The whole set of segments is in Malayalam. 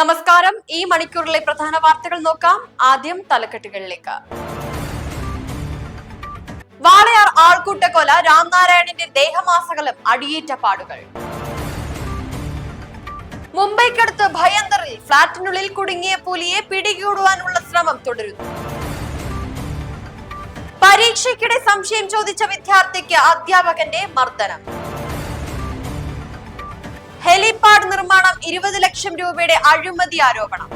നമസ്കാരം. ഈ മണിക്കൂറിലെ പ്രധാന വാർത്തകൾ നോക്കാം. ആദ്യം തലക്കെട്ടുകളിലേക്ക്. വാളയാർ ആൾക്കൂട്ടക്കൊല രാംനാരായണന്റെ ദേഹമാസകലം അടിയേറ്റ പാടുകൾ മുംബൈക്കടുത്ത് ഭയന്തറിൽ ഫ്ളാറ്റിനുള്ളിൽ കുടുങ്ങിയ പുലിയെ പിടികൂടുവാനുള്ള ശ്രമം തുടരുന്നു. പരീക്ഷയ്ക്കിടെ സംശയം ചോദിച്ച വിദ്യാർത്ഥിക്ക് അധ്യാപകന്റെ മർദ്ദനം. ഹെലിപാഡ് നിർമ്മാണം ഇരുപത് ലക്ഷം രൂപയുടെ അഴിമതി ആരോപണം.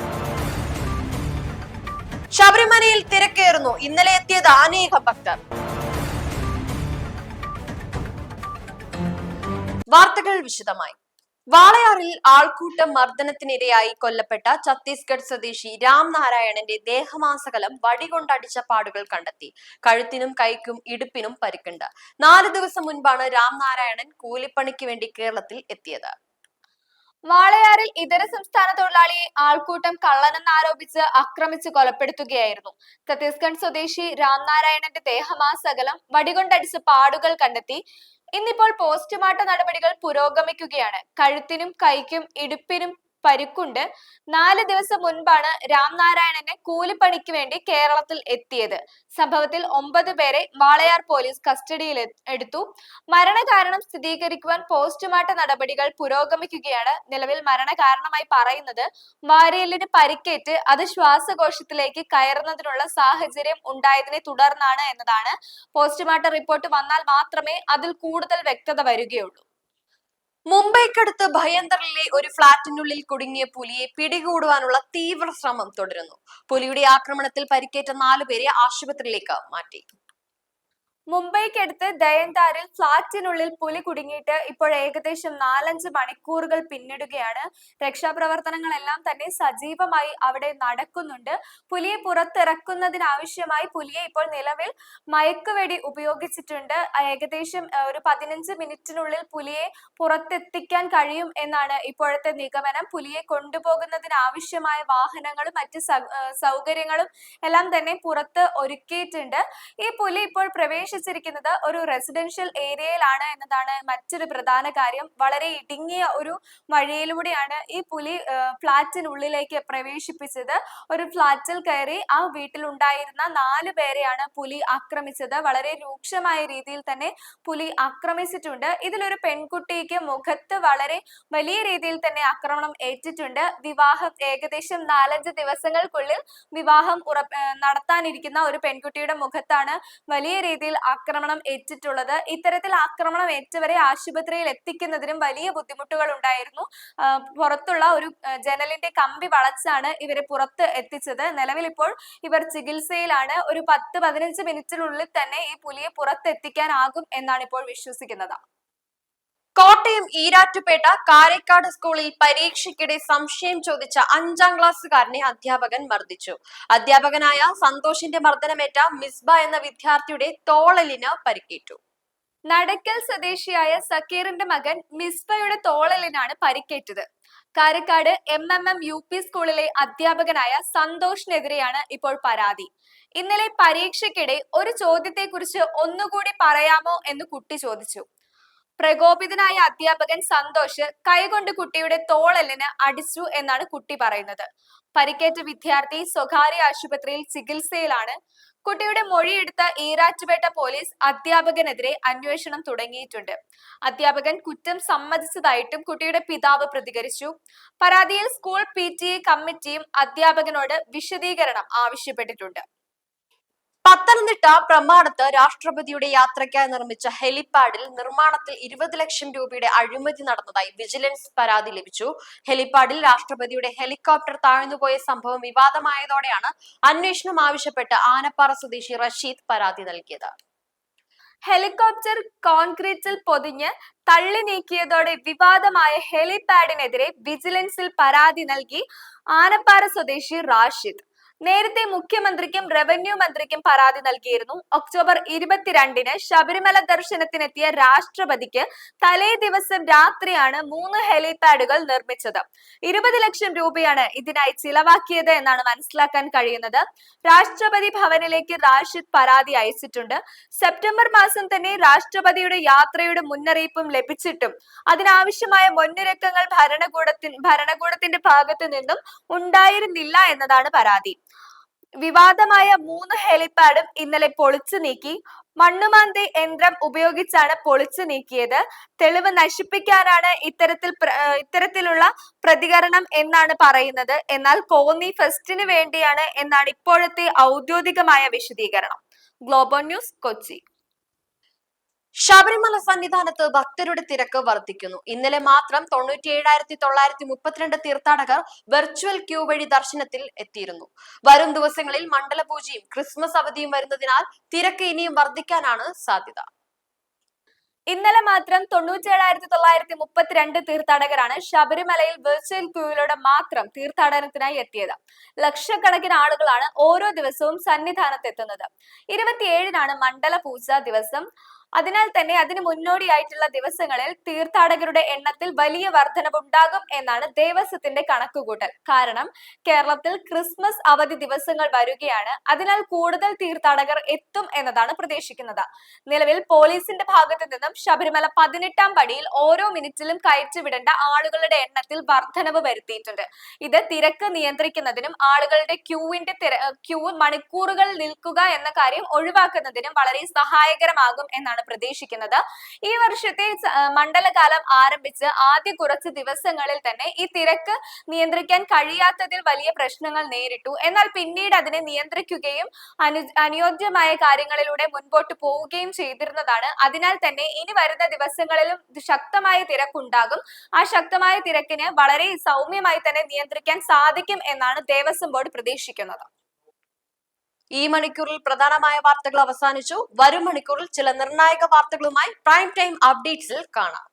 ശബരിമലയിൽ തിരക്കേറുന്നു. ഇന്നലെ എത്തിയത് അനേകം ഭക്തർ. വാർത്തകൾ വിശദമായി. വാളയാറിൽ ആൾക്കൂട്ടം മർദ്ദനത്തിനിരയായി കൊല്ലപ്പെട്ട ഛത്തീസ്ഗഡ് സ്വദേശി രാംനാരായണന്റെ ദേഹമാസകലം വടികൊണ്ടടിച്ച പാടുകൾ കണ്ടെത്തി. കഴുത്തിനും കൈക്കും ഇടുപ്പിനും പരിക്കുണ്ട്. നാല് ദിവസം മുൻപാണ് രാംനാരായണൻ കൂലിപ്പണിക്ക് വേണ്ടി കേരളത്തിൽ എത്തിയത്. വാളയാറിൽ ഇതര സംസ്ഥാന തൊഴിലാളിയെ ആൾക്കൂട്ടം കള്ളനെന്ന് ആരോപിച്ച് ആക്രമിച്ച് കൊലപ്പെടുത്തുകയായിരുന്നു. ഛത്തീസ്ഗഡ് സ്വദേശി രാംനാരായണന്റെ ദേഹമാസകലം വടികൊണ്ടടിച്ച് പാടുകൾ കണ്ടെത്തി. ഇന്നിപ്പോൾ പോസ്റ്റ്മോർട്ടം നടപടികൾ പുരോഗമിക്കുകയാണ്. കഴുത്തിനും കൈക്കും ഇടുപ്പിനും പരിക്കുണ്ട്. നാല് ദിവസം മുൻപാണ് രാംനാരായണനെ കൂലിപ്പണിക്ക് വേണ്ടി കേരളത്തിൽ എത്തിയത്. സംഭവത്തിൽ ഒമ്പത് പേരെ വാളയാർ പോലീസ് കസ്റ്റഡിയിൽ എടുത്തു. മരണകാരണം സ്ഥിരീകരിക്കുവാൻ പോസ്റ്റ്മോർട്ടം നടപടികൾ പുരോഗമിക്കുകയാണ്. നിലവിൽ മരണകാരണമായി പറയുന്നത് വാരിയലിന് പരിക്കേറ്റ് അത് ശ്വാസകോശത്തിലേക്ക് കയറുന്നതിനുള്ള സാഹചര്യം ഉണ്ടായതിനെ തുടർന്നാണ് എന്നതാണ്. പോസ്റ്റ്മോർട്ടം റിപ്പോർട്ട് വന്നാൽ മാത്രമേ അതിൽ കൂടുതൽ വ്യക്തത വരികയുള്ളൂ. മുംബൈക്കടുത്ത് ഭയന്തറിലെ ഒരു ഫ്ളാറ്റിനുള്ളിൽ കുടുങ്ങിയ പുലിയെ പിടികൂടുവാനുള്ള തീവ്ര ശ്രമം തുടരുന്നു. പുലിയുടെ ആക്രമണത്തിൽ പരിക്കേറ്റ നാലുപേരെ ആശുപത്രിയിലേക്ക് മാറ്റി. മുംബൈക്കടുത്ത് ദയന്താറിൽ ഫ്ളാറ്റിനുള്ളിൽ പുലി കുടുങ്ങിയിട്ട് ഇപ്പോൾ ഏകദേശം നാലഞ്ച് മണിക്കൂറുകൾ പിന്നിടുകയാണ്. രക്ഷാപ്രവർത്തനങ്ങളെല്ലാം തന്നെ സജീവമായി അവിടെ നടക്കുന്നുണ്ട്. പുലിയെ പുറത്തിറക്കുന്നതിനാവശ്യമായി പുലിയെ ഇപ്പോൾ നിലവിൽ മയക്കുവെടി ഉപയോഗിച്ചിട്ടുണ്ട്. ഏകദേശം ഒരു പതിനഞ്ച് മിനിറ്റിനുള്ളിൽ പുലിയെ പുറത്തെത്തിക്കാൻ കഴിയും എന്നാണ് ഇപ്പോഴത്തെ നിഗമനം. പുലിയെ കൊണ്ടുപോകുന്നതിനാവശ്യമായ വാഹനങ്ങളും മറ്റ് സൗകര്യങ്ങളും എല്ലാം തന്നെ പുറത്ത് ഒരുക്കിയിട്ടുണ്ട്. ഈ പുലി ഇപ്പോൾ പ്രവേശിച്ചിരിക്കുന്നത് ഒരു റെസിഡൻഷ്യൽ ഏരിയയിലാണ് എന്നതാണ് മറ്റൊരു പ്രധാന കാര്യം. വളരെ ഇടുങ്ങിയ ഒരു വഴിയിലൂടെയാണ് ഈ പുലി ഫ്ളാറ്റിനുള്ളിലേക്ക് പ്രവേശിപ്പിച്ചത്. ഒരു ഫ്ളാറ്റിൽ കയറി ആ വീട്ടിലുണ്ടായിരുന്ന നാല് പേരെയാണ് പുലി ആക്രമിച്ചത്. വളരെ രൂക്ഷമായ രീതിയിൽ തന്നെ പുലി ആക്രമിച്ചിട്ടുണ്ട്. ഇതിലൊരു പെൺകുട്ടിക്ക് മുഖത്ത് വളരെ വലിയ രീതിയിൽ തന്നെ ആക്രമണം ഏറ്റിട്ടുണ്ട്. വിവാഹം ഏകദേശം നാലഞ്ച് ദിവസങ്ങൾക്കുള്ളിൽ വിവാഹം നടത്താനിരിക്കുന്ന ഒരു പെൺകുട്ടിയുടെ മുഖത്താണ് വലിയ രീതിയിൽ ആക്രമണം ഏറ്റിട്ടുള്ളത്. ഇത്തരത്തിൽ ആക്രമണം ഏറ്റവരെ ആശുപത്രിയിൽ എത്തിക്കുന്നതിനും വലിയ ബുദ്ധിമുട്ടുകൾ ഉണ്ടായിരുന്നു പുറത്തുള്ള ഒരു ജനലിന്റെ കമ്പി വളച്ചാണ് ഇവരെ പുറത്ത് എത്തിച്ചത്. നിലവിൽ ഇപ്പോൾ ഇവർ ചികിത്സയിലാണ്. ഒരു പത്ത് പതിനഞ്ച് മിനിറ്റിനുള്ളിൽ തന്നെ ഈ പുലിയെ പുറത്തെത്തിക്കാനാകും എന്നാണ് ഇപ്പോൾ വിശ്വസിക്കുന്നത്. കോട്ടയം ഈരാറ്റുപേട്ട കാരക്കാട് സ്കൂളിൽ പരീക്ഷയ്ക്കിടെ സംശയം ചോദിച്ച അഞ്ചാം ക്ലാസ്സുകാരനെ അധ്യാപകൻ മർദ്ദിച്ചു. അധ്യാപകനായ സന്തോഷിന്റെ മർദ്ദനമേറ്റ മിസ്ബ എന്ന വിദ്യാർത്ഥിയുടെ തോളലിന് പരിക്കേറ്റു. നടക്കൽ സ്വദേശിയായ സക്കീറിന്റെ മകൻ മിസ്ബയുടെ തോളലിനാണ് പരിക്കേറ്റത്. Karakkad M M M U P സ്കൂളിലെ അധ്യാപകനായ സന്തോഷിനെതിരെയാണ് ഇപ്പോൾ പരാതി. ഇന്നലെ പരീക്ഷയ്ക്കിടെ ഒരു ചോദ്യത്തെക്കുറിച്ച് ഒന്നുകൂടി പറയാമോ എന്ന് കുട്ടി ചോദിച്ചു. പ്രകോപിതനായ അധ്യാപകൻ സന്തോഷ് കൈകൊണ്ട് കുട്ടിയുടെ തോളലിന് അടിച്ചു എന്നാണ് കുട്ടി പറയുന്നത്. പരിക്കേറ്റ വിദ്യാർത്ഥി സ്വകാര്യ ആശുപത്രിയിൽ ചികിത്സയിലാണ്. കുട്ടിയുടെ മൊഴിയെടുത്ത ഈരാറ്റുപേട്ട പോലീസ് അധ്യാപകനെതിരെ അന്വേഷണം തുടങ്ങിയിട്ടുണ്ട്. അധ്യാപകൻ കുറ്റം സമ്മതിച്ചതായിട്ടും കുട്ടിയുടെ പിതാവ് പ്രതികരിച്ചു. പരാതിയിൽ സ്കൂൾ പി കമ്മിറ്റിയും അധ്യാപകനോട് വിശദീകരണം ആവശ്യപ്പെട്ടിട്ടുണ്ട്. പത്തനംതിട്ട പ്രമാണത്ത് രാഷ്ട്രപതിയുടെ യാത്രയ്ക്കായി നിർമ്മിച്ച ഹെലിപാഡിൽ നിർമ്മാണത്തിൽ ഇരുപത് ലക്ഷം രൂപയുടെ അഴിമതി നടന്നതായി വിജിലൻസ് പരാതി ലഭിച്ചു. ഹെലിപാഡിൽ രാഷ്ട്രപതിയുടെ ഹെലികോപ്റ്റർ താഴ്ന്നുപോയ സംഭവം വിവാദമായതോടെയാണ് അന്വേഷണം ആവശ്യപ്പെട്ട് ആനപ്പാറ സ്വദേശി റഷീദ് പരാതി നൽകിയത്. ഹെലികോപ്റ്റർ കോൺക്രീറ്റിൽ പൊതിഞ്ഞ് തള്ളി നീക്കിയതോടെ വിവാദമായ ഹെലിപാഡിനെതിരെ വിജിലൻസിൽ പരാതി നൽകി ആനപ്പാറ സ്വദേശി റാഷിദ്. നേരത്തെ മുഖ്യമന്ത്രിക്കും റവന്യൂ മന്ത്രിക്കും പരാതി നൽകിയിരുന്നു. ഒക്ടോബർ ഇരുപത്തിരണ്ടിന് ശബരിമല ദർശനത്തിനെത്തിയ രാഷ്ട്രപതിക്ക് തലേ ദിവസം രാത്രിയാണ് മൂന്ന് ഹെലിപാഡുകൾ നിർമ്മിച്ചത്. ഇരുപത് ലക്ഷം രൂപയാണ് ഇതിനായി ചിലവാക്കിയത് എന്നാണ് മനസ്സിലാക്കാൻ കഴിയുന്നത്. രാഷ്ട്രപതി ഭവനിലേക്ക് റാഷിദ് പരാതി അയച്ചിട്ടുണ്ട്. സെപ്റ്റംബർ മാസം തന്നെ രാഷ്ട്രപതിയുടെ യാത്രയുടെ മുന്നറിയിപ്പും ലഭിച്ചിട്ടും അതിനാവശ്യമായ മുന്നൊരുക്കങ്ങൾ ഭരണകൂടത്തിന് ഭരണകൂടത്തിന്റെ ഭാഗത്തു നിന്നും ഉണ്ടായിരുന്നില്ല എന്നതാണ് പരാതി. വിവാദമായ മൂന്ന് ഹെലിപാഡും ഇന്നലെ പൊളിച്ചു നീക്കി. മണ്ണുമാന്തി യന്ത്രം ഉപയോഗിച്ചാണ് പൊളിച്ചു നീക്കിയത്. തെളിവ് നശിപ്പിക്കാനാണ് ഇത്തരത്തിൽ ഇത്തരത്തിലുള്ള പ്രതികരണം എന്നാണ് പറയുന്നത്. എന്നാൽ കോന്നി ഫെസ്റ്റിന് വേണ്ടിയാണ് എന്നാണ് ഇപ്പോഴത്തെ ഔദ്യോഗികമായ വിശദീകരണം. Global news Kochi. ശബരിമല സന്നിധാനത്ത് ഭക്തരുടെ തിരക്ക് വർദ്ധിക്കുന്നു ഇന്നലെ മാത്രം തൊണ്ണൂറ്റി ഏഴായിരത്തി തൊള്ളായിരത്തി മുപ്പത്തിരണ്ട് തീർത്ഥാടകർ വെർച്വൽ ക്യൂ വഴി ദർശനത്തിൽ എത്തിയിരുന്നു. വരും ദിവസങ്ങളിൽ മണ്ഡലപൂജയും ക്രിസ്മസ് അവധിയും വരുന്നതിനാൽ തിരക്ക് ഇനിയും വർദ്ധിക്കാനാണ് സാധ്യത. ഇന്നലെ മാത്രം തൊണ്ണൂറ്റേഴായിരത്തി തൊള്ളായിരത്തി മുപ്പത്തിരണ്ട് തീർത്ഥാടകരാണ് ശബരിമലയിൽ വെർച്വൽ ക്യൂവിലൂടെ മാത്രം തീർത്ഥാടനത്തിനായി എത്തിയത്. ലക്ഷക്കണക്കിന് ആളുകളാണ് ഓരോ ദിവസവും സന്നിധാനത്ത് എത്തുന്നത് ഇരുപത്തിയേഴിനാണ് മണ്ഡല പൂജ ദിവസം. അതിനാൽ തന്നെ അതിന് മുന്നോടിയായിട്ടുള്ള ദിവസങ്ങളിൽ തീർത്ഥാടകരുടെ എണ്ണത്തിൽ വലിയ വർധനവുണ്ടാകും എന്നാണ് ദേവസ്വത്തിന്റെ കണക്കുകൂട്ടൽ. കാരണം കേരളത്തിൽ ക്രിസ്മസ് അവധി ദിവസങ്ങൾ വരികയാണ്. അതിനാൽ കൂടുതൽ തീർത്ഥാടകർ എത്തും എന്നതാണ് പ്രതീക്ഷിക്കുന്നത്. നിലവിൽ പോലീസിന്റെ ഭാഗത്തു നിന്നും ശബരിമല പതിനെട്ടാം പടിയിൽ ഓരോ മിനിറ്റിലും കയറ്റിവിടേണ്ട ആളുകളുടെ എണ്ണത്തിൽ വർധനവ് വരുത്തിയിട്ടുണ്ട്. ഇത് തിരക്ക് നിയന്ത്രിക്കുന്നതിനും ആളുകളുടെ ക്യൂവിന്റെ ക്യൂ മണിക്കൂറുകൾ നിൽക്കുക എന്ന കാര്യം ഒഴിവാക്കുന്നതിനും വളരെ സഹായകരമാകും എന്നാണ് പ്രതീക്ഷിക്കുന്നത്. ഈ വർഷത്തെ മണ്ഡലകാലം ആരംഭിച്ച് ആദ്യ കുറച്ച് ദിവസങ്ങളിൽ തന്നെ ഈ തിരക്ക് നിയന്ത്രിക്കാൻ കഴിയാത്തതിൽ വലിയ പ്രശ്നങ്ങൾ നേരിട്ടു. എന്നാൽ പിന്നീട് അതിനെ നിയന്ത്രിക്കുകയും അനു അനുയോജ്യമായ കാര്യങ്ങളിലൂടെ മുൻപോട്ട് പോവുകയും ചെയ്തിരുന്നതാണ്. അതിനാൽ തന്നെ ഇനി വരുന്ന ദിവസങ്ങളിലും ശക്തമായ തിരക്കുണ്ടാകും. ആ ശക്തമായ തിരക്കിന് വളരെ സൗമ്യമായി തന്നെ നിയന്ത്രിക്കാൻ സാധിക്കും എന്നാണ് ദേവസ്വം ബോർഡ് പ്രതീക്ഷിക്കുന്നത്. ഈ മണിക്കൂറിൽ പ്രധാനമായ വാർത്തകൾ അവസാനിച്ചു. വരും മണിക്കൂറിൽ ചില നിർണായക വാർത്തകളുമായി പ്രൈം ടൈം അപ്ഡേറ്റ്സിൽ കാണാം.